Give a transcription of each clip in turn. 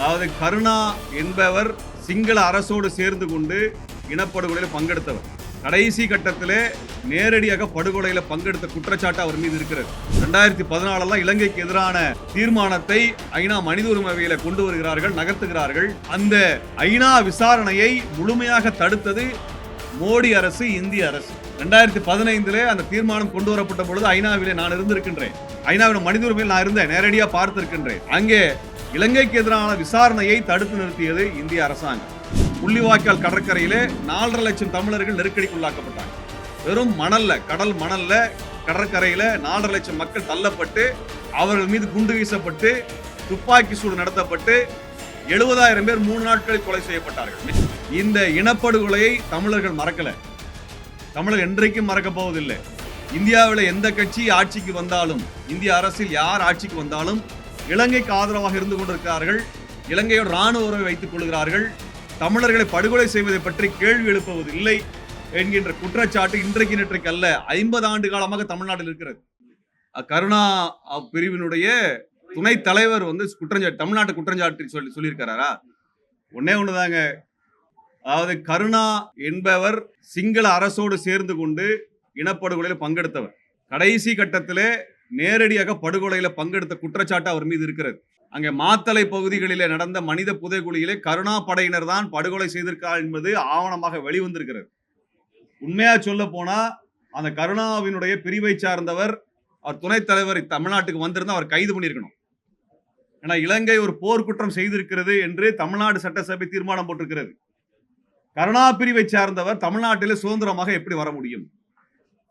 அதாவது கருணா என்பவர் சிங்கள அரசோடு சேர்ந்து கொண்டு இனப்படுகொலையில் பங்கெடுத்தவர். கடைசி கட்டத்தில் நேரடியாக படுகொலையில் பங்கெடுத்த குற்றச்சாட்டு அவர் மீது இருக்கிறது. ரெண்டாயிரத்தி பதினாலெல்லாம் இலங்கைக்கு எதிரான தீர்மானத்தை ஐநா மனித உரிமையில கொண்டு வருகிறார்கள் நகர்த்துகிறார்கள். அந்த ஐநா விசாரணையை முழுமையாக தடுத்தது மோடி அரசு இந்திய அரசு. ரெண்டாயிரத்தி பதினைந்திலே அந்த தீர்மானம் கொண்டு வரப்பட்ட பொழுது ஐநாவிலே நான் இருந்திருக்கின்றேன். ஐநாவின் மனித உரிமையில் நான் இருந்தேன் நேரடியாக பார்த்திருக்கின்றேன். அங்கே இலங்கைக்கு எதிரான விசாரணையை தடுத்து நிறுத்தியது இந்திய அரசாங்கம். புள்ளிவாய்க்கால் கடற்கரையிலே நாலரை லட்சம் தமிழர்கள் நெருக்கடிக்குள்ளாக்கப்பட்டாங்க. வெறும் மணல்ல கடல் மணல்ல கடற்கரையில நாலரை லட்சம் மக்கள் தள்ளப்பட்டு அவர்கள் மீது குண்டு வீசப்பட்டு துப்பாக்கி சூடு நடத்தப்பட்டு எழுபதாயிரம் பேர் மூணு நாட்களில் கொலை செய்யப்பட்டார்கள். இந்த இனப்படுகொலையை தமிழர்கள் மறக்கல. தமிழர் என்றைக்கும் மறக்க போவதில்லை. இந்தியாவில் எந்த கட்சி ஆட்சிக்கு வந்தாலும் இந்திய அரசில் யார் ஆட்சிக்கு வந்தாலும் இலங்கைக்கு ஆதரவாக இருந்து கொண்டிருக்கிறார்கள். இலங்கையோட ராணுவ உறவை வைத்துக் கொள்கிறார்கள். தமிழர்களை படுகொலை செய்வதை பற்றி கேள்வி எழுப்புவது இல்லை என்கின்ற குற்றச்சாட்டு இன்றைக்கு நேற்றைக்கு அல்ல ஐம்பது ஆண்டு காலமாக தமிழ்நாட்டில் இருக்கிறது. கருணா பிரிவினுடைய துணைத் தலைவர் வந்து குற்றஞ்சாட்டு தமிழ்நாட்டு குற்றஞ்சாட்டு சொல்லி சொல்லியிருக்கிறாரா? ஒன்னே ஒண்ணுதாங்க. அதாவது கருணா என்பவர் சிங்கள அரசோடு சேர்ந்து கொண்டு இனப்படுகொலையில் பங்கெடுத்தவர். கடைசி கட்டத்திலே நேரடியாக படுகொலையில் பங்கெடுத்த குற்றச்சாட்டு அவர் மீது இருக்கிறது. அங்கே மாத்தலை பகுதிகளிலே நடந்த மனித புதைகுழியிலே கருணா படையினர் தான் படுகொலை செய்திருக்கார் என்பது ஆவணமாக வெளிவந்திருக்கிறது. உண்மையா சொல்ல போனா அந்த கருணாவினுடைய பிரிவை சார்ந்தவர் அவர் துணைத் தலைவர் தமிழ்நாட்டுக்கு வந்திருந்தா அவர் கைது பண்ணியிருக்கணும். ஏன்னா இலங்கை ஒரு போர்க்குற்றம் செய்திருக்கிறது என்று தமிழ்நாடு சட்டசபை தீர்மானம் போட்டிருக்கிறது. கருணா பிரிவை சார்ந்தவர் தமிழ்நாட்டிலே சுதந்திரமாக எப்படி வர முடியும்?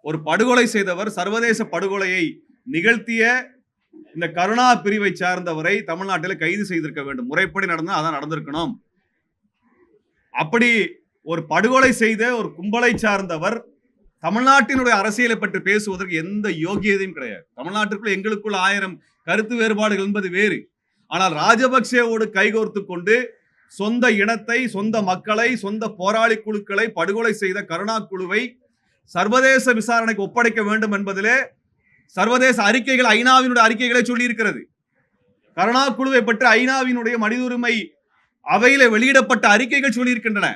ஒரு படுகொலை செய்தவர் சர்வதேச படுகொலையை நிகழ்த்திய இந்த கருணா பிரிவை சார்ந்தவரை தமிழ்நாட்டில் கைது செய்திருக்க வேண்டும். முறைப்படி நடந்தா அதான் நடந்திருக்கணும். அப்படி ஒரு படுகொலை செய்த ஒரு கும்பலை சார்ந்தவர் தமிழ்நாட்டினுடைய அரசியலை பற்றி பேசுவதற்கு எந்த யோகியதையும் கிடையாது. தமிழ்நாட்டிற்குள் எங்களுக்குள் ஆயிரம் கருத்து வேறுபாடுகள் என்பது வேறு. ஆனால் ராஜபக்சேவோடு கைகோர்த்து கொண்டு சொந்த இனத்தை சொந்த மக்களை சொந்த போராளி குழுக்களை படுகொலை செய்த கருணா குழுவை சர்வதேச விசாரணைக்கு ஒப்படைக்க வேண்டும் என்பதிலே சர்வதேச அறிக்கைகள் ஐநாவினுடைய அறிக்கைகளை சொல்லி இருக்கிறது கருணா குழுவை பற்றி ஐநாவினுடைய மனித உரிமை அவையில வெளியிடப்பட்ட அறிக்கைகள் சொல்லியிருக்கின்றன.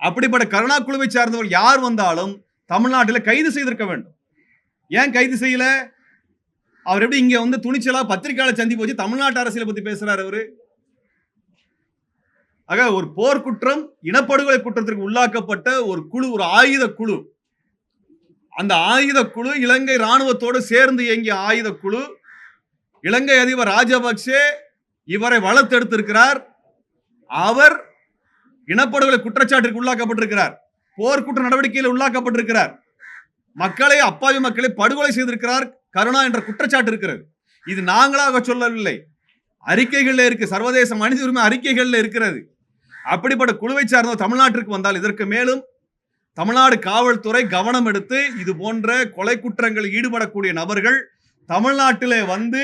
அப்படிப்பட்ட கருணா குழுவை சார்ந்தவர் யார் வந்தாலும் தமிழ்நாட்டில் கைது செய்திருக்க வேண்டும். ஏன் கைது செய்யல? அவர் எப்படி இங்க வந்து துணிச்சலா பத்திரிகையாளர் சந்திப்பு வச்சு தமிழ்நாட்டு அரசியலை பத்தி பேசுறாரு அவரு? ஆக ஒரு போர்க்குற்றம் இனப்படுகொலை குற்றத்திற்கு உள்ளாக்கப்பட்ட ஒரு குழு ஒரு ஆயுத குழு அந்த ஆயுத குழு இலங்கை ராணுவத்தோடு சேர்ந்து இயங்கிய ஆயுத குழு இலங்கை அதிபர் ராஜபக்சே இவரை வளர்த்தெடுத்திருக்கிறார். அவர் இனப்படுகொலை குற்றச்சாட்டிற்கு உள்ளாக்கப்பட்டிருக்கிறார். போர்க்குற்ற நடவடிக்கையில் உள்ளாக்கப்பட்டிருக்கிறார். மக்களை அப்பாவி மக்களை படுகொலை செய்திருக்கிறார். கருணா என்ற குற்றச்சாட்டு இருக்கிறது. இது நாங்களாக சொல்லவில்லை. அறிக்கைகளில் இருக்கு. சர்வதேச மனித உரிமை அறிக்கைகளில் இருக்கிறது. அப்படிப்பட்ட குழுவை சார்ந்த தமிழ்நாட்டிற்கு வந்தால் இதற்கு மேலும் தமிழ்நாடு காவல்துறை கவனம் எடுத்து இது போன்ற கொலை குற்றங்களில் ஈடுபடக்கூடிய நபர்கள் தமிழ்நாட்டிலே வந்து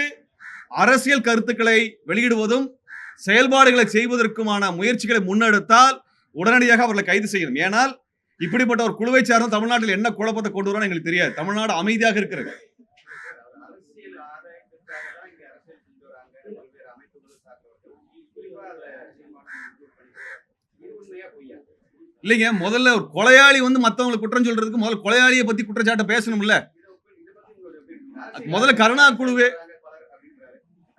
அரசியல் கருத்துக்களை வெளியிடுவதும் செயல்பாடுகளை செய்வதற்குமான முயற்சிகளை முன்னெடுத்தால் உடனடியாக அவர்களை கைது செய்யணும். ஏனால் இப்படிப்பட்ட ஒரு குழுவை சார்ந்த தமிழ்நாட்டில் என்ன குழப்பத்தை கொண்டு வரோம் எங்களுக்கு தெரியாது. தமிழ்நாடு அமைதியாக இருக்கிறது. இல்லைங்க முதல்ல ஒரு கொலையாளி வந்து மத்தவங்களை குற்றம் சொல்றதுக்கு முதல்ல கொலையாளியை பத்தி குற்றச்சாட்டை பேசணும்ல. முதல்ல கருணா குழுவே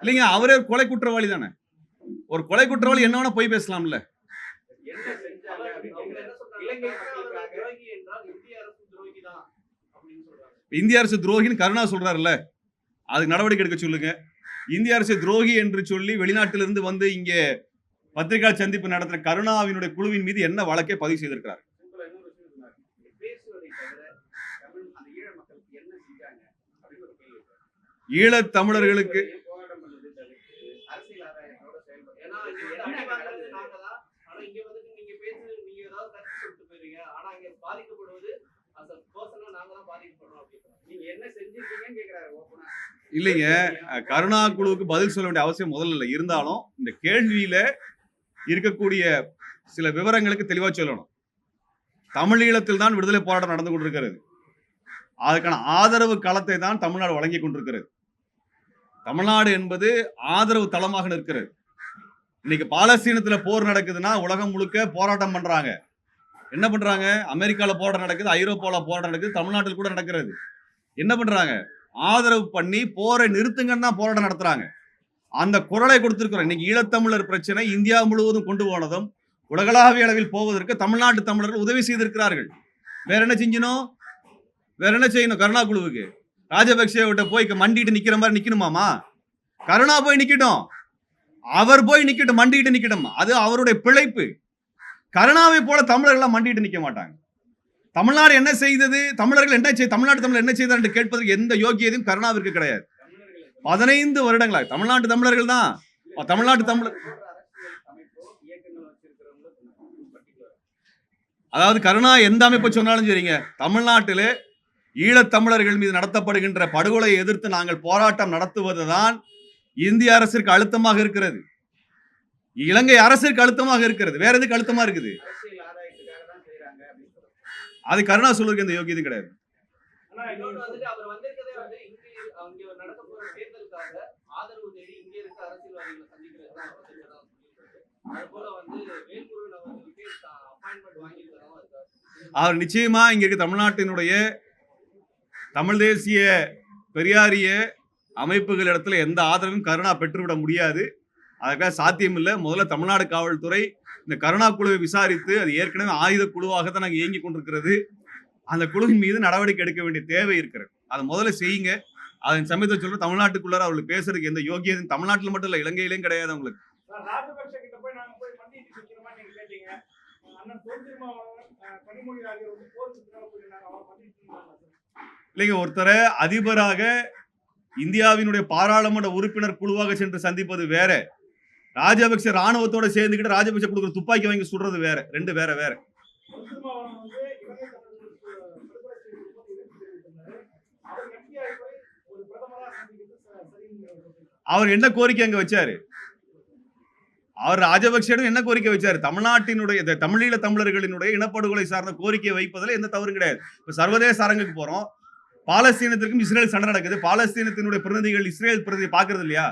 இல்லைங்க அவரே ஒரு கொலை குற்றவாளி தானே. ஒரு கொலை குற்றவாளி என்ன வேணா போய் பேசலாம்ல. இந்திய அரசு இந்திய அரசு துரோகின்னு கருணா சொல்றாருல்ல. அதுக்கு நடவடிக்கை எடுக்க சொல்லுங்க. இந்திய அரசு துரோகி என்று சொல்லி வெளிநாட்டிலிருந்து வந்து இங்கே பத்திரிகா சந்திப்பு நடத்துற கருணாவினுடைய குழுவின் மீது என்ன வழக்கை பதிவு செய்திருக்கிறார் சிம்பிளா இன்னொரு விஷயம் சொன்னாரு. நீங்க பேசுவதை தவிர தமிழ் அந்த ஈழ மக்களுக்கு என்ன செஞ்சாங்க அப்படின்னு ஒரு கேள்வி இருக்கு. ஈழத் தமிழர்களுக்கு போராட்டம் பண்ணது தவிர்த்து அரசியல் ஆதாயத்தோட செயல்படுறது. ஏன்னா இங்க என்ன தண்ணி அங்க வாங்குறது நடந்தது? நாங்க தான் ஆனா இங்க வந்துட்டு நீங்க பேசு நீங்க ஏதாவது கருத்து சொல்லிட்டு போயிருவீங்க ஆனா இங்க பாதிக்கப்படுவது அந்த பர்சனா நாங்க தான் பாதிக்கப்படுறோம் அப்படின்னு நீங்க என்ன செஞ்சிருக்கீங்கன்னு கேக்குறாரு ஓப்பனா இல்லைங்க அஹ், கருணா குழுவுக்கு பதில் சொல்ல வேண்டிய அவசியம் முதல்ல இல்லை இருந்தாலும் இந்த கேள்வியில இருக்கக்கூடிய சில விவரங்களுக்கு தெளிவாக சொல்லணும். தமிழீழத்தில் தான் விடுதலை போராட்டம் நடந்து கொண்டிருக்கிறது. அதுக்கான ஆதரவு களத்தை தான் தமிழ்நாடு வழங்கி கொண்டிருக்கிறது. தமிழ்நாடு என்பது ஆதரவு தளமாக நிற்கிறது. இன்னைக்கு பாலஸ்தீனத்துல போர் நடக்குதுன்னா உலகம் முழுக்க போராட்டம் பண்றாங்க. என்ன பண்றாங்க? அமெரிக்கால போராட்டம் நடக்குது ஐரோப்பால போராட்டம் நடக்குது தமிழ்நாட்டில் கூட நடக்கிறது. என்ன பண்றாங்க? ஆதரவு பண்ணி போரை நிறுத்துங்கன்னு தான் போராட்டம் நடத்துறாங்க. அந்த குரலை கொடுத்திருக்கிறோம். இன்னைக்கு ஈழத்தமிழர் பிரச்சனை இந்தியா முழுவதும் கொண்டு போனதும் உலகளாவிய அளவில் போவதற்கு தமிழ்நாட்டு தமிழர்கள் உதவி செய்திருக்கிறார்கள். வேற என்ன செஞ்சணும் வேற என்ன செய்யணும் கருணா குழுவுக்கு? ராஜபக்சே விட்ட போய் மண்டிட்டு நிக்கிற மாதிரி நிக்கணுமாமா? கருணா போய் நிக்கட்டும். அவர் போய் நிக்கட்டும் மண்டிட்டு நிக்கட்டும். அது அவருடைய பிழைப்பு. கருணாவை போல தமிழர்கள்லாம் மண்டிட்டு நிக்க மாட்டாங்க. தமிழ்நாடு என்ன செய்தது? தமிழர்கள் என்ன செய் தமிழ்நாட்டு தமிழர் என்ன செய்தார் என்று கேட்பதற்கு எந்த யோகியதையும் கருணாவிற்கு கிடையாது. பதினைந்து வருடங்களா தமிழ்நாட்டு தமிழர்கள் தான். தமிழ்நாட்டு தமிழர் அதாவது கருணா எந்த அமைப்பு சொன்னாலும் சரிங்க. தமிழ்நாட்டிலே ஈழத்தமிழர்கள் மீது நடத்தப்படுகின்ற படுகொலையை எதிர்த்து நாங்கள் போராட்டம் நடத்துவதுதான் இந்திய அரசிற்கு அழுத்தமாக இருக்கிறது. இலங்கை அரசிற்கு அழுத்தமாக இருக்கிறது. வேற எதுக்கு அழுத்தமா இருக்குது? அது கருணா சொல்றதுக்கு இந்த யோகியதும் கிடையாது ஆனா இன்னொன்னு வந்துட்டு அவர் வந்திருக்கதே வந்து இங்க நடக்க போற தேர்தலுக்காக ஆதரவு தேடி இங்க இருக்க அரசியல்வாதிகளை சந்திக்கிறது அவர் அது போல வந்து வேல்முருகன் அவர்களுக்கு அப்பாயின்மெண்ட் வாங்கியிருக்கிறதா அவர் நிச்சயமா இங்க இருக்க தமிழ்நாட்டினுடைய தமிழ் தேசிய பெரியாரிய அமைப்புகள் இடத்துல எந்த ஆதரவும் கருணா பெற்றுவிட முடியாது. அதுக்காக சாத்தியம் இல்லை முதல்ல தமிழ்நாடு காவல்துறை இந்த கருணா குழுவை விசாரித்து அது ஏற்கனவே ஆயுத குழுவாக தான் நாங்கள் இயங்கி கொண்டிருக்கிறது. அந்த குழுவின் மீது நடவடிக்கை எடுக்க வேண்டிய தேவை இருக்கிறது. அதை முதல்ல செய்யுங்க. அதன் சமயத்தை சொல்ற தமிழ்நாட்டுக்குள்ளார அவங்களுக்கு பேசுறதுக்கு எந்த யோகியதும் தமிழ்நாட்டில் மட்டும் இல்லை இலங்கையிலும் கிடையாது அவங்களுக்கு. இல்லைங்க ஒருத்தரை அதிபராக இந்தியாவினுடைய பாராளுமன்ற உறுப்பினர் குழுவாக சென்று சந்திப்பது வேற. ராஜபக்ச ராணுவத்தோட சேர்ந்துக்கிட்டு ராஜபக்ச கொடுக்குற துப்பாக்கி வாங்கி சுடுறது வேற. ரெண்டு வேற வேற தொல் திருமாவளவன் வந்து இலங்கை தமிழர்களுக்கு விடுதலை செய்வதற்கு போது எதிர்ப்பு தெரிவித்திருந்தாரு. அவர் MP ஆகி போய் ஒரு பிரதமரா சந்திக்கிறது ச- சரின்னு சொல்றீங்க. அவர் என்ன கோரிக்கை அங்க வச்சாரு? அவர் ராஜபக்சேடும் என்ன கோரிக்கை வச்சாரு? தமிழ்நாட்டினுடைய தமிழீழ தமிழர்களினுடைய இனப்படுகொலை சார்ந்த கோரிக்கை வைப்பதில் எந்த தவறும் கிடையாது. இப்போ சர்வதேச அரங்குக்கு போறோம். பாலஸ்தீனத்திற்கும் இஸ்ரேல் சண்டை நடக்குது. பாலஸ்தீனத்தினுடைய பிரதிநிதிகள் இஸ்ரேல் பிரதிநிதி பார்க்கறது இல்லையா?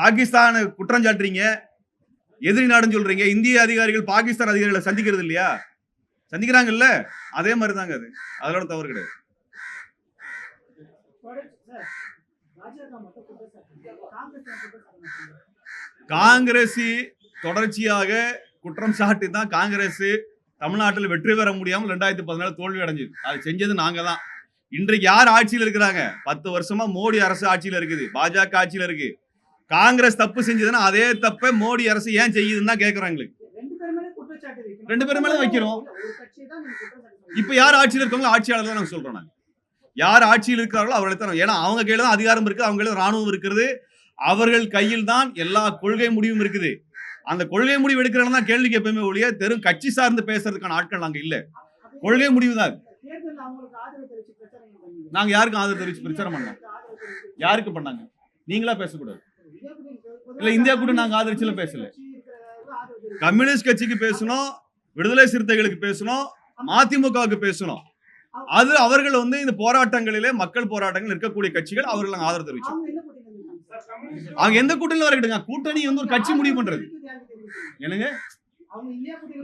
பாகிஸ்தான் குற்றம் சாட்டுறீங்க. எதிரி நாடுன்னு சொல்றீங்க. இந்திய அதிகாரிகள் பாகிஸ்தான் அதிகாரிகளை சந்திக்கிறது இல்லையா? சந்திக்கிறாங்கல்ல? அதே மாதிரி தாங்க அது. அதோட தவறு கிடையாது. காங்கிரசி தொடர்ச்சியாக குற்றம் சாட்டி தான் காங்கிரஸ் தமிழ்நாட்டில் வெற்றி பெற முடியாமல் ரெண்டாயிரத்தி பதினாலு தோல்வி அடைஞ்சது அது செஞ்சது நாங்க தான் இன்றைக்கு யார் ஆட்சியில் இருக்கிறாங்க பத்து வருஷமா மோடி அரசு ஆட்சியில் இருக்குது பாஜக ஆட்சியில் இருக்கு காங்கிரஸ் தப்பு செஞ்சதுன்னா அதே தப்பை மோடி அரசு ஏன் செய்யுதுன்னு தான் எங்களுக்கு. ரெண்டு பேர் மேல குற்றச்சாட்டு வைக்கணும். ரெண்டு பேர் மேல வைக்கிறோம். ஒரு கட்சியை தான் குற்றச்சாட்டு இப்ப. யார் ஆட்சியில் இருக்காங்களோ ஆட்சியாளர் தான் நாங்க சொல்றோம் நாங்க யார் ஆட்சியில் இருக்கிறார்களோ அவர்களை தான் ஏன்னா அவங்க கையில தான் அதிகாரம் இருக்கு அவங்க கையில் ராணுவம் இருக்கிறது அவர்கள் கையில் தான் எல்லா கொள்கை முடிவும் இருக்குது. அந்த கொள்கை முடிவு எடுக்கிறவங்க தான் கேள்விக்கு எப்பயுமே ஒழிய தெரும் கட்சி சார்ந்து பேசுறதுக்கான ஆட்கள் நாங்கள் இல்லை. கொள்கை முடிவு தான். நாங்கள் தெரிவிச்சு பிரச்சாரம் யாருக்கும் ஆதரவு தெரிவிச்சு பிரச்சாரம் பண்ணோம் யாருக்கு பண்ணாங்க? நீங்களா பேசக்கூடாது. இல்லை இந்தியா கூட நாங்கள் ஆதரிச்சுல பேசல. கம்யூனிஸ்ட் கட்சிக்கு பேசணும் விடுதலை சிறுத்தைகளுக்கு பேசணும் மதிமுகவுக்கு பேசணும். அது அவர்கள் வந்து இந்த போராட்டங்களிலே மக்கள் போராட்டங்கள் இருக்கக்கூடிய கட்சிகள் அவர்கள் ஆதரவு தெரிவிச்சோம். அவங்க எந்த கூட்டணியில் வரக்கிடுங்க கூட்டணி வந்து ஒரு கட்சி முடிவு பண்றது? என்னங்க?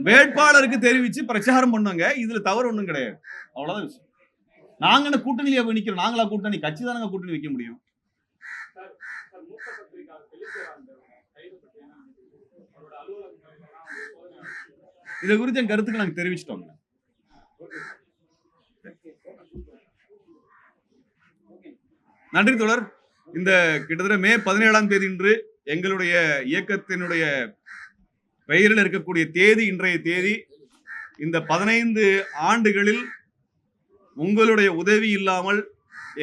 வேட்பாளருக்கு தெரிவிச்சு பிரச்சாரம் பண்ணுங்க. இதுல தவறு ஒண்ணும் கிடையாது. அவ்வளவுதான் விஷயம். நாங்க என்ன கூட்டணியில நிக்கிறோம்? நாங்களா கூட்டணி? கட்சி தானங்க கூட்டணி வைக்க முடியும். இதை குறித்து என் கருத்துக்கு நாங்க தெரிவிச்சிட்டோங்க. நன்றி தொடர் இந்த கிட்டத்தட்ட மே பதினேழாம் தேதி இன்று எங்களுடைய இயக்கத்தினுடைய பெயரில் இருக்கக்கூடிய தேதி இன்றைய தேதி இந்த பதினைந்து ஆண்டுகளில் உங்களுடைய உதவி இல்லாமல்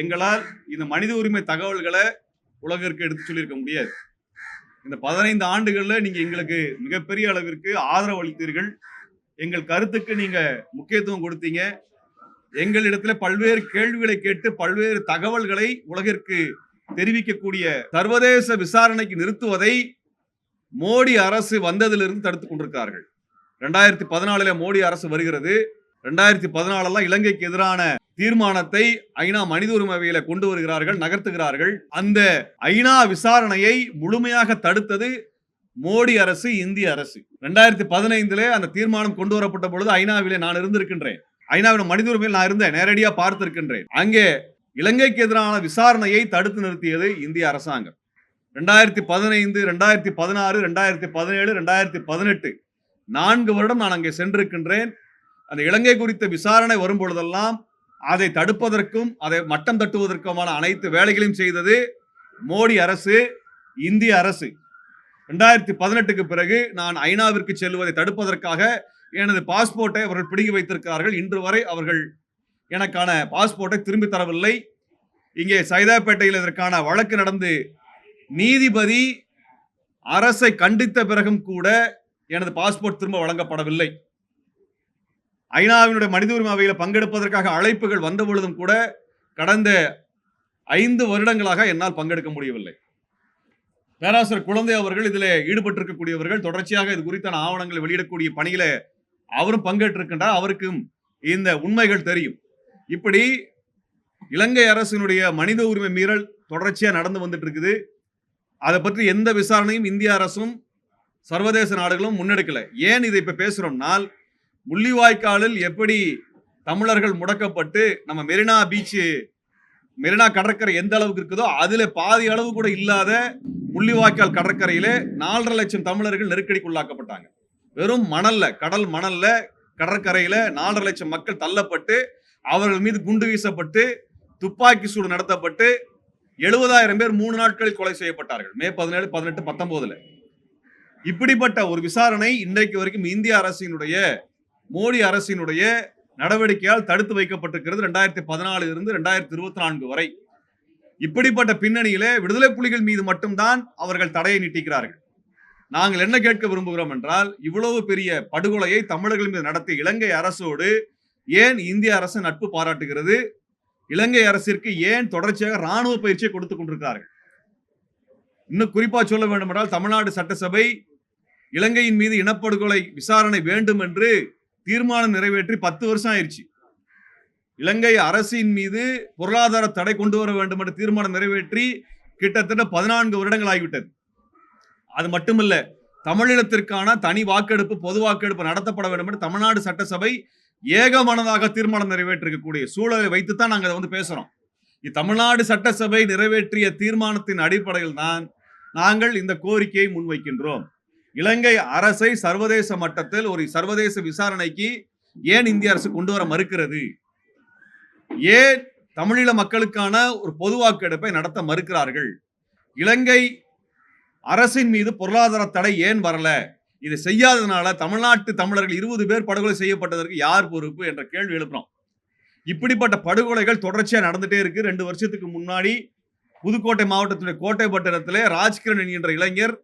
எங்களால் இந்த மனித உரிமை தகவல்களை உலகிற்கு எடுத்து சொல்லியிருக்க முடியாது. இந்த பதினைந்து ஆண்டுகளில் நீங்கள் எங்களுக்கு மிகப்பெரிய அளவிற்கு ஆதரவு அளித்தீர்கள். எங்கள் கருத்துக்கு நீங்கள் முக்கியத்துவம் கொடுத்தீங்க. எங்களிடத்துல பல்வேறு கேள்விகளை கேட்டு பல்வேறு தகவல்களை உலகிற்கு தெரிவிக்கக்கூடிய சர்வதேச விசாரணைக்கு நிறுத்துவதை மோடி அரசு வந்ததிலிருந்து தடுத்துக் கொண்டிருக்கிறார்கள். ரெண்டாயிரத்தி பதினாலுல மோடி அரசு வருகிறது. ரெண்டாயிரத்தி பதினாலெல்லாம் இலங்கைக்கு எதிரான தீர்மானத்தை ஐநா மனித உரிமையில கொண்டு வருகிறார்கள் நகர்த்துகிறார்கள். அந்த ஐநா விசாரணையை முழுமையாக தடுத்தது மோடி அரசு இந்திய அரசு. ரெண்டாயிரத்தி பதினைந்திலே அந்த தீர்மானம் கொண்டு வரப்பட்ட பொழுது ஐநாவிலே நான் இருந்திருக்கின்றேன். ஐநாவின் மனித உரிமையில் நான் இருந்தேன் நேரடியாக பார்த்திருக்கின்றேன். அங்கே இலங்கைக்கு எதிரான விசாரணையை தடுத்து நிறுத்தியது இந்திய அரசாங்கம். ரெண்டாயிரத்தி பதினைந்து ரெண்டாயிரத்தி பதினாறு ரெண்டாயிரத்தி பதினேழு ரெண்டாயிரத்தி பதினெட்டு நான்கு வருடம் நான் அங்கே சென்றிருக்கின்றேன். அந்த இலங்கை குறித்த விசாரணை வரும் பொழுதெல்லாம் அதை தடுப்பதற்கும் அதை மட்டம் தட்டுவதற்குமான அனைத்து வேலைகளையும் செய்தது மோடி அரசு இந்திய அரசு. ரெண்டாயிரத்தி பதினெட்டுக்கு பிறகு நான் ஐநாவிற்கு செல்வதை தடுப்பதற்காக எனது பாஸ்போர்ட்டை அவர்கள் பிடுங்கி வைத்திருக்கிறார்கள். இன்று வரை அவர்கள் எனக்கான பாஸ்போர்ட்டை திரும்பி தரவில்லை. இங்கே சைதாப்பேட்டையில் இதற்கான வழக்கு நடந்து நீதிபதி அரசை கண்டித்த பிறகும் கூட எனது பாஸ்போர்ட் திரும்ப வழங்கப்படவில்லை. ஐநாவினுடைய மனித உரிமை அவையில் பங்கெடுப்பதற்காக அழைப்புகள் வந்த பொழுதும் கூட கடந்த ஐந்து வருடங்களாக என்னால் பங்கெடுக்க முடியவில்லை. பேராசர் குழந்தை அவர்கள் இதில் ஈடுபட்டிருக்கக்கூடியவர்கள். தொடர்ச்சியாக இது குறித்தான ஆவணங்களை வெளியிடக்கூடிய பணியில அவரும் பங்கேற்றிருக்கின்றார். அவருக்கும் இந்த உண்மைகள் தெரியும். இப்படி இலங்கை அரசினுடைய மனித உரிமை மீறல் தொடர்ச்சியாக நடந்து வந்துட்டு இருக்குது அதை பற்றி எந்த விசாரணையும் இந்திய அரசும் சர்வதேச நாடுகளும் முன்னெடுக்கல. ஏன் இதை இப்போ பேசுகிறோம்னால் முள்ளிவாய்க்காலில் எப்படி தமிழர்கள் முடக்கப்பட்டு நம்ம மெரினா பீச்சு மெரினா கடற்கரை எந்த அளவுக்கு இருக்குதோ அதில் பாதி அளவு கூட இல்லாத முள்ளிவாய்க்கால் கடற்கரையிலே நாலரை லட்சம் தமிழர்கள் நெருக்கடிக்குள்ளாக்கப்பட்டாங்க. வெறும் மணல்ல கடல் மணல்ல கடற்கரையில நாலரை லட்சம் மக்கள் தள்ளப்பட்டு அவர்கள் மீது குண்டு வீசப்பட்டு துப்பாக்கி சூடு நடத்தப்பட்டு எழுபதாயிரம் பேர் மூணு நாட்களில் கொலை செய்யப்பட்டார்கள். மே பதினேழு பதினெட்டு பத்தொன்பதுல. இப்படிப்பட்ட ஒரு விசாரணை இன்றைக்கு வரைக்கும் இந்திய அரசினுடைய மோடி அரசினுடைய நடவடிக்கையால் தடுத்து வைக்கப்பட்டிருக்கிறது ரெண்டாயிரத்தி பதினாலு இருந்து ரெண்டாயிரத்தி இருபத்தி நான்கு வரை. இப்படிப்பட்ட பின்னணியிலே விடுதலை புலிகள் மீது மட்டும்தான் அவர்கள் தடையை நீட்டிக்கிறார்கள். நாங்கள் என்ன கேட்க விரும்புகிறோம் என்றால் இவ்வளவு பெரிய படுகொலையை தமிழர்கள் மீது நடத்திய இலங்கை அரசோடு ஏன் இந்திய அரசு நட்பு பாராட்டுகிறது? இலங்கை அரசிற்கு ஏன் தொடர்ச்சியாக ராணுவ பயிற்சியை கொடுத்து கொண்டிருக்கிறார்கள்? இன்னும் குறிப்பா சொல்ல வேண்டும் என்றால் தமிழ்நாடு சட்டசபை இலங்கையின் மீது இனப்படுகொலை விசாரணை வேண்டும் என்று தீர்மானம் நிறைவேற்றி பத்து வருஷம் ஆயிடுச்சு இலங்கை அரசின் மீது பொருளாதார தடை கொண்டு வர வேண்டும் என்று தீர்மானம் நிறைவேற்றி கிட்டத்தட்ட பதினான்கு வருடங்கள் ஆகிவிட்டது. அது மட்டுமல்ல தமிழீழத்திற்கான தனி வாக்கெடுப்பு பொது வாக்கெடுப்பு நடத்தப்பட வேண்டும் என்று தமிழ்நாடு சட்டசபை ஏகமனதாக தீர்மானம் நிறைவேற்றிருக்கக்கூடிய சூழலை வைத்து தான் நாங்கள் அதை வந்து பேசுறோம். தமிழ்நாடு சட்டசபை நிறைவேற்றிய தீர்மானத்தின் அடிப்படையில் தான் நாங்கள் இந்த கோரிக்கையை முன்வைக்கின்றோம். இலங்கை அரசை சர்வதேச மட்டத்தில் ஒரு சர்வதேச விசாரணைக்கு ஏன் இந்திய அரசு கொண்டு வர மறுக்கிறது? ஏன் தமிழீழ மக்களுக்கான ஒரு பொது வாக்கெடுப்பை நடத்த மறுக்கிறார்கள்? இலங்கை அரசின் மீது பொருளாதார தடை ஏன் வரல? இதை செய்யாததுனால தமிழ்நாட்டு தமிழர்கள் இருபது பேர் படுகொலை செய்யப்பட்டதற்கு யார் பொறுப்பு என்ற கேள்வி எழுப்புறோம். இப்படிப்பட்ட படுகொலைகள் தொடர்ச்சியாக நடந்துட்டே இருக்கு. ரெண்டு வருஷத்துக்கு முன்னாடி புதுக்கோட்டை மாவட்டத்துடைய கோட்டைப்பட்டினத்திலே ராஜ்கிரண் என்கின்ற இளைஞர்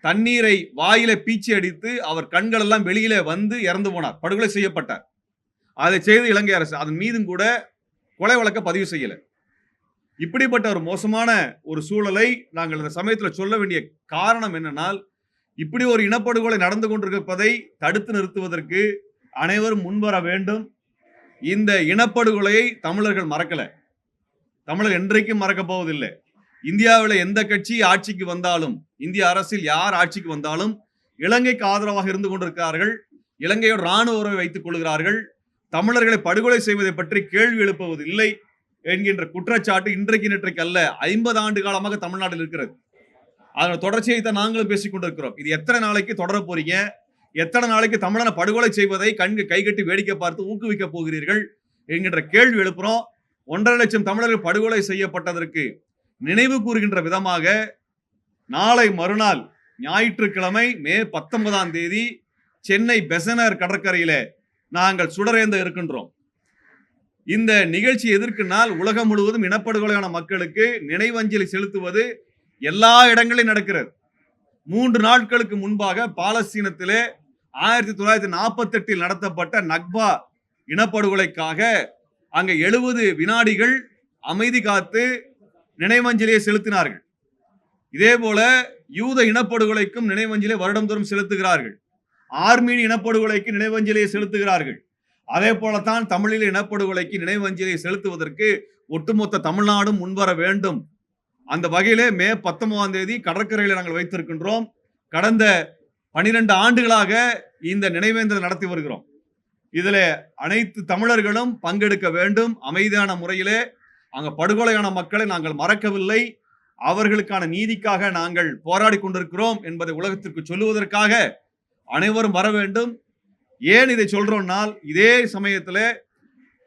தண்ணீரை வாயில பீச்சி அடித்து அவர் கண்கள் எல்லாம் வெளியில வந்து இறந்து போனார். படுகொலை செய்யப்பட்டார். அதை செய்து இலங்கை அரசு அதன் மீதும் கூட கொலை வழக்க பதிவு செய்யலை. இப்படிப்பட்ட ஒரு மோசமான ஒரு சூழலை நாங்கள் இந்த சமயத்தில் சொல்ல வேண்டிய காரணம் என்னென்னால் இப்படி ஒரு இனப்படுகொலை நடந்து கொண்டிருப்பதை தடுத்து நிறுத்துவதற்கு அனைவரும் முன்வர வேண்டும். இந்த இனப்படுகொலையை தமிழர்கள் மறக்கலை. தமிழர் என்றைக்கும் மறக்க போவதில்லை. இந்தியாவில் எந்த கட்சி ஆட்சிக்கு வந்தாலும் இந்திய அரசில் யார் ஆட்சிக்கு வந்தாலும் இலங்கைக்கு ஆதரவாக இருந்து கொண்டிருக்கிறார்கள் இலங்கையோட ராணுவ உறவை வைத்துக் கொள்கிறார்கள் தமிழர்களை படுகொலை செய்வதை பற்றி கேள்வி எழுப்புவது இல்லை என்கின்ற குற்றச்சாட்டு இன்றைக்கு நேற்றைக்கு அல்ல ஐம்பது ஆண்டு காலமாக தமிழ்நாட்டில் இருக்கிறது. அதன் தொடர்ச்சியை தான் நாங்களும் பேசிக் கொண்டிருக்கிறோம். இது எத்தனை நாளைக்கு தொடர போறீங்க? எத்தனை நாளைக்கு தமிழனை படுகொலை செய்வதை கண்கு கைகட்டி வேடிக்கை பார்த்து ஊக்குவிக்க போகிறீர்கள்? என்கின்ற கேள்வி எழுப்புறோம். ஒன்றரை லட்சம் தமிழர்கள் படுகொலை செய்யப்பட்டதற்கு நினைவு கூறுகின்ற விதமாக நாளை மறுநாள் ஞாயிற்றுக்கிழமை மே பத்தொன்பதாம் தேதி சென்னை பெசனர் கடற்கரையில நாங்கள் சுடரேந்த இருக்கின்றோம். இந்த நிகழ்ச்சி எதற்குனால் உலகம் முழுவதும் இனப்படுகொலையான மக்களுக்கு நினைவஞ்சலி செலுத்துவது எல்லா இடங்களிலும் நடக்கிறது. மூன்று நாட்களுக்கு முன்பாக பாலஸ்தீனத்திலே ஆயிரத்தி தொள்ளாயிரத்தி நாற்பத்தெட்டில் நடத்தப்பட்ட நக்பா இனப்படுகொலைக்காக அங்கே எழுபது வினாடிகள் அமைதி காத்து நினைவஞ்சலியை செலுத்தினார்கள். இதே போல யூத இனப்படுகொலைக்கும் நினைவஞ்சலியை வருடந்தோறும் செலுத்துகிறார்கள். ஆர்மீன் இனப்படுகொலைக்கு நினைவஞ்சலியை செலுத்துகிறார்கள். அதே போலத்தான் தமிழில் இனப்படுகொலைக்கு நினைவஞ்சலியை செலுத்துவதற்கு ஒட்டுமொத்த தமிழ்நாடும் முன்வர வேண்டும். அந்த வகையிலே மே பத்தொன்பதாம் தேதி கடற்கரையில் நாங்கள் வைத்திருக்கின்றோம். கடந்த பனிரெண்டு ஆண்டுகளாக இந்த நினைவேந்தல் நடத்தி வருகிறோம். இதில் அனைத்து தமிழர்களும் பங்கெடுக்க வேண்டும். அமைதியான முறையிலே அங்கே படுகொலையான மக்களை நாங்கள் மறக்கவில்லை. அவர்களுக்கான நீதிக்காக நாங்கள் போராடி கொண்டிருக்கிறோம் என்பதை உலகத்திற்கு சொல்லுவதற்காக அனைவரும் வர வேண்டும். ஏன் இதை சொல்றோம்னால் இதே சமயத்தில்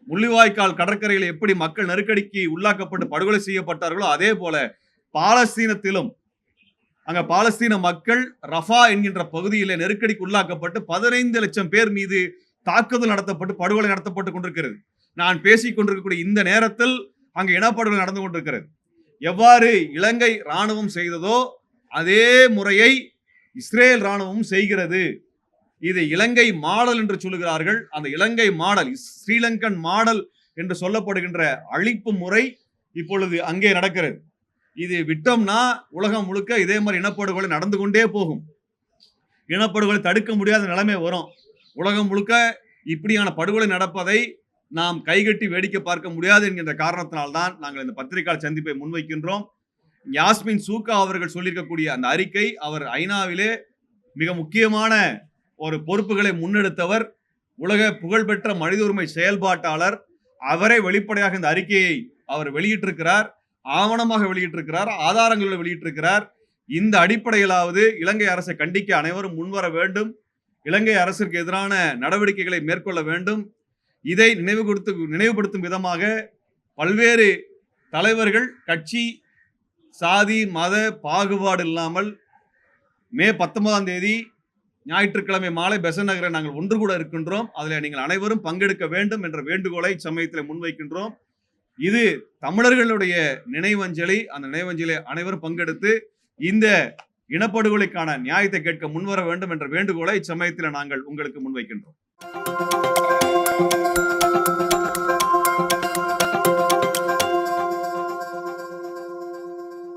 முள்ளிவாய்க்கால் கடற்கரையில் எப்படி மக்கள் நெருக்கடிக்கு உள்ளாக்கப்பட்டு படுகொலை செய்யப்பட்டார்களோ அதே போல பாலஸ்தீனத்திலும் அங்க பாலஸ்தீன மக்கள் ரஃபா என்கின்ற பகுதியில் நெருக்கடிக்கு உள்ளாக்கப்பட்டு பதினைந்து லட்சம் பேர் மீது தாக்குதல் நடத்தப்பட்டு படுகொலை நடத்தப்பட்டு கொண்டிருக்கிறது. நான் பேசிக் கொண்டிருக்கக்கூடிய இந்த நேரத்தில் அங்கு இனப்படுகொலை நடந்து கொண்டிருக்கிறது. எவ்வாறு இலங்கை இராணுவம் செய்ததோ அதே முறையை இஸ்ரேல் ராணுவம் செய்கிறது. இது இலங்கை மாடல் என்று சொல்லுகிறார்கள். அந்த இலங்கை மாடல் ஸ்ரீலங்கன் மாடல் என்று சொல்லப்படுகின்ற அழிப்பு முறை இப்பொழுது அங்கே நடக்கிறது. இது விட்டோம்னா உலகம் முழுக்க இதே மாதிரி இனப்படுகொலை நடந்து கொண்டே போகும். இனப்படுகொலை தடுக்க முடியாத நிலைமை வரும். உலகம் முழுக்க இப்படியான படுகொலை நடப்பதை நாம் கைகட்டி வேடிக்கை பார்க்க முடியாது என்கின்ற காரணத்தினால்தான் நாங்கள் இந்த பத்திரிகையாளர் சந்திப்பை முன்வைக்கின்றோம். யாஸ்மின் சூக்கா அவர்கள் சொல்லியிருக்கக்கூடிய அந்த அறிக்கை அவர் ஐநாவிலே மிக முக்கியமான ஒரு பொறுப்புகளை முன்னெடுத்தவர் உலக புகழ்பெற்ற மனித உரிமை செயல்பாட்டாளர். அவரே வெளிப்படையாக இந்த அறிக்கையை அவர் வெளியிட்டிருக்கிறார். ஆவணமாக வெளியிட்டிருக்கிறார் ஆதாரங்களில் வெளியிட்டிருக்கிறார். இந்த அடிப்படையிலாவது இலங்கை அரசை கண்டிக்க அனைவரும் முன்வர வேண்டும். இலங்கை அரசிற்கு எதிரான நடவடிக்கைகளை மேற்கொள்ள வேண்டும். இதை நினைவு கொடுத்து நினைவுபடுத்தும் விதமாக பல்வேறு தலைவர்கள் கட்சி சாதி மத பாகுபாடு இல்லாமல் மே பத்தொன்பதாம் தேதி ஞாயிற்றுக்கிழமை மாலை பெசன் நகரை நாங்கள் ஒன்று கூட இருக்கின்றோம். அதில் நீங்கள் அனைவரும் பங்கெடுக்க வேண்டும் என்ற வேண்டுகோளை சமயத்தில் முன்வைக்கின்றோம். இது தமிழர்களுடைய நினைவஞ்சலி. அந்த நினைவஞ்சலி அனைவரும் பங்கெடுத்து இந்த இனப்படுகொலைக்கான நியாயத்தை கேட்க முன்வர வேண்டும் என்ற வேண்டுகோளை இச்சமயத்தில் நாங்கள் உங்களுக்கு முன்வைக்கின்றோம்.